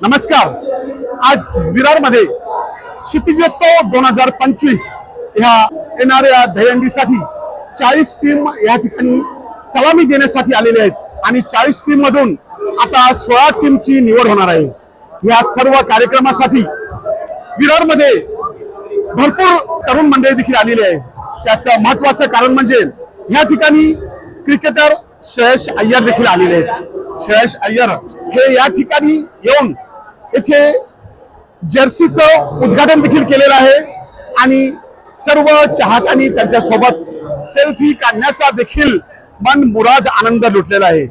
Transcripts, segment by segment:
नमस्कार. आज विरारमध्ये क्षितिजोत्सव दोन हजार पंचवीस ह्या येणाऱ्या दहीहंडीसाठी चाळीस टीम या ठिकाणी सलामी देण्यासाठी आलेले आहेत आणि चाळीस टीम मधून आता सोळा टीमची निवड होणार आहे. या सर्व कार्यक्रमासाठी विरारमध्ये भरपूर तरुण मंडळी देखील आलेली आहे त्याचं महत्वाचं कारण म्हणजे या ठिकाणी क्रिकेटर श्रेयस अय्यर देखील आलेले आहेत. श्रेयस अय्यर हे या ठिकाणी येऊन येथे जर्सीचं उद्घाटन देखील केलेलं आहे. आणि सर्व चाहत्यांनी त्यांच्यासोबत सेल्फी काढण्याचा देखील मन मुराद आनंद लुटलेला आहे.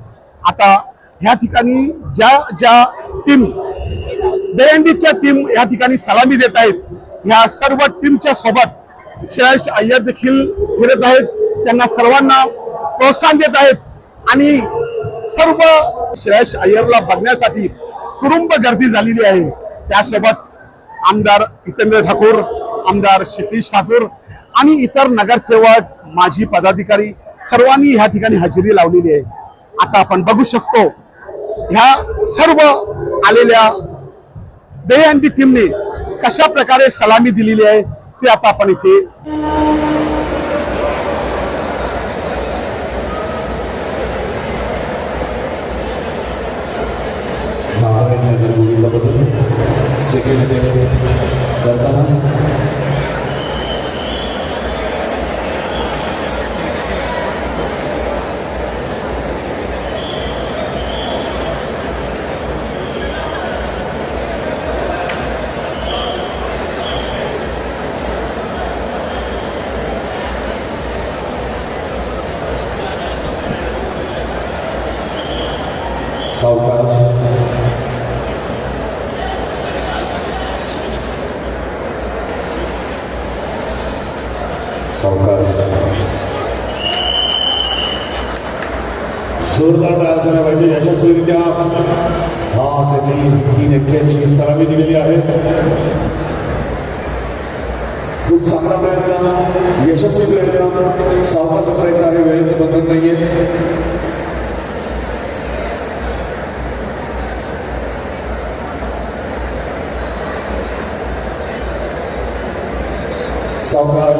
आता ह्या ठिकाणी ज्या ज्या टीम दहीहंडीच्या टीम या ठिकाणी सलामी देत आहेत ह्या सर्व टीमच्या सोबत श्रेयस अय्यर देखील फिरत आहेत. त्यांना सर्वांना प्रोत्साहन देत आहेत. आणि सर्व श्रेयस अय्यरला बघण्यासाठी तुरुंब गर्दी झालेली आहे. त्यासोबत आमदार हितेंद्र ठाकूर आमदार क्षितिश ठाकूर आणि इतर नगरसेवक माजी पदाधिकारी सर्वांनी ह्या ठिकाणी हजेरी लावलेली आहे. आता आपण बघू शकतो ह्या सर्व आलेल्या दहीहंडी टीमने कशा प्रकारे सलामी दिलेली आहे ते आता आपण इथे सेकंड अटेम्प्ट करताना सावकाश सावकाश जोरदार टाळ्या झाला पाहिजे यशस्वीरित्या. हा त्यांनी तीन एक्क्यांची सलामी दिलेली आहे खूप चांगला प्रयत्न यशस्वी प्रयत्न. सावकाश करायचा आहे वेळेचं बंधन नाहीये सावकाश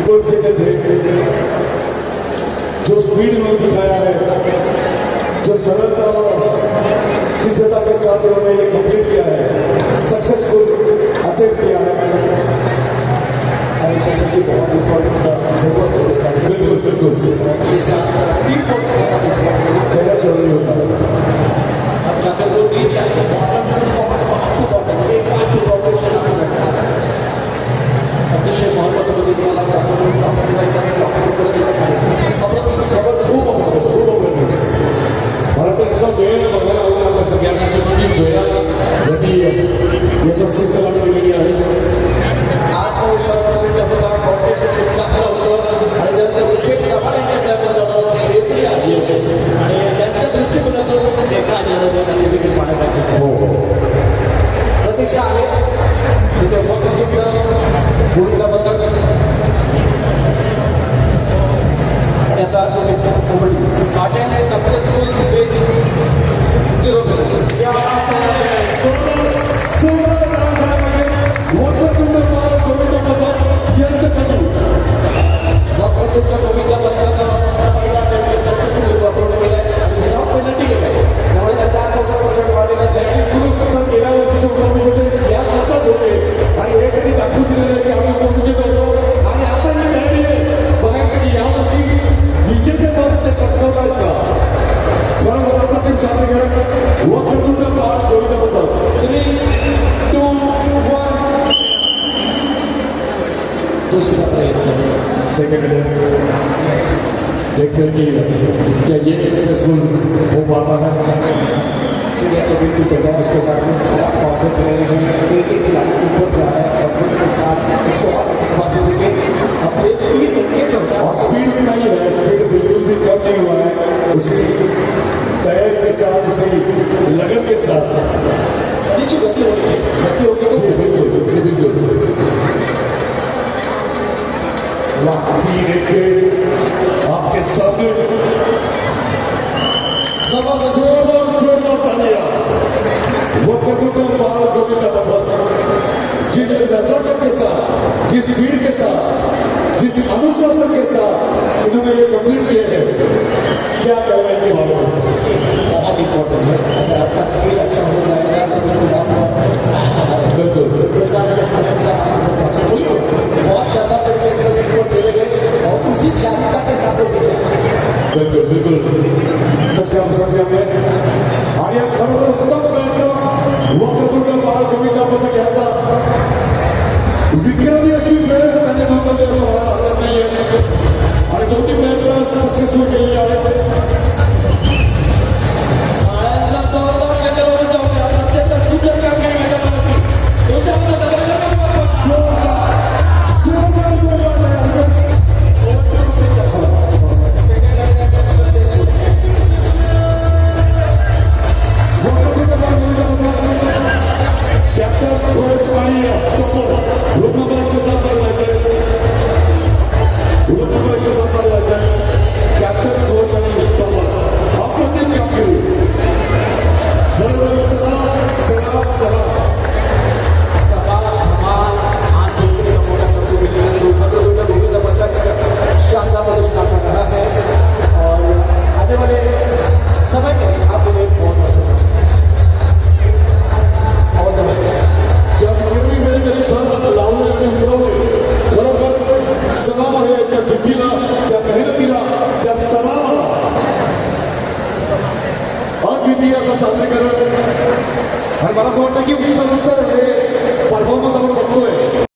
ऊपर जगह थे जो स्पीड इन्होंने दिखाया है जो सरलता और सिद्धता के साथ उन्होंने ये कंप्लीट किया है सक्सेसफुल अटेम्प्ट किया है और इस सबसे बहुत इम्पोर्टेंट जरूरत होती है बिल्कुल बिल्कुल दिलेली आहे. आत्मविश्वासाचं जबरदस्त फाउंडेशन खूप चांगलं होतं आणि त्यानंतर रुपेश आणि त्यांच्या दृष्टिकोनातून एका जनतेने देखील हो हो. प्रतीक्षा आहे. तिथे वक्तृत्व भूमिकाबद्दल आणि आता पाट्याने successful zero Esta comida patata देखते हैं कि क्या ये सक्सेसफुल हो पाता है सीढ़ियाँ तो बिल्कुल तैयार उसके बाद में सारा कॉर्नर पे रहे हैं एक एक खिलाड़ी ऊपर जा रहा है और उनके साथ इसको आगे की बात देखिए अब ये तीन विकेट जो है और स्पीड भी नहीं है स्पीड बिल्कुल भी कम नहीं हुआ है उसी तैर के साथ वो कदम बाल गोविंदा पथक जिस नजाकत के साथ जिस भीड़ के साथ जिस अनुशासन के साथ इन्होंने ये कंप्लीट किए हैं क्या कहना इनके बहुत इंपॉर्टेंट है अगर आपका स्किल अच्छा हो जाएगा तो बिल्कुल बिल्कुल बहुत चले गए और उसी शानदार के साथ बिल्कुल बिल्कुल। Boa noite,